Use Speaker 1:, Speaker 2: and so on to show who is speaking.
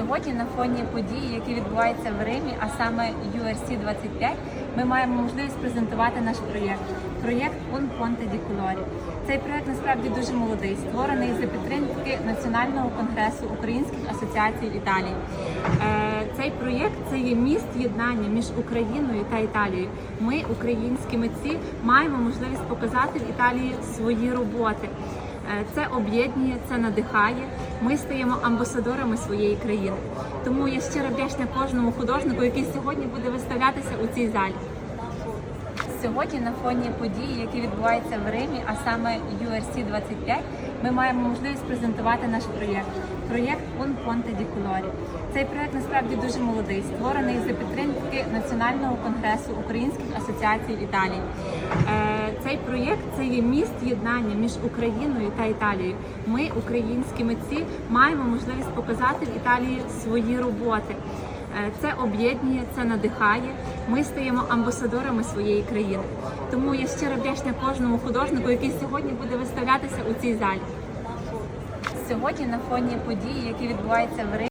Speaker 1: Сьогодні на фоні події, які відбуваються в Римі, а саме URC 25, ми маємо можливість презентувати наш проєкт. Проєкт Un Ponte di Colori. Цей проєкт насправді дуже молодий, створений за підтримки Національного конгресу українських асоціацій Італії. Е, Цей проєкт це є міст єднання між Україною та Італією. Ми, українські митці, маємо можливість показати в Італії свої роботи. Е, Це об'єднує, це надихає. Ми стаємо амбасадорами своєї країни. Тому я щиро вдячна кожному художнику, який сьогодні буде виставлятися у цій залі. Сьогодні на фоні подій, які відбуваються в Римі, а саме URC 25, ми маємо можливість презентувати наш проєкт. Проєкт Un Ponte di Colori. Цей проєкт насправді дуже молодий, створений за підтримки Національного конгресу українських асоціацій Італії. Цей проєкт це є міст єднання між Україною та Італією. Ми, українські митці, маємо можливість показати в Італії свої роботи. Е, Це об'єднує, це надихає. Ми стаємо амбасадорами своєї країни. Тому я щиро вдячна кожному художнику, який сьогодні буде виставлятися у цій залі. Сьогодні на фоні подій, які відбуваються в Римі,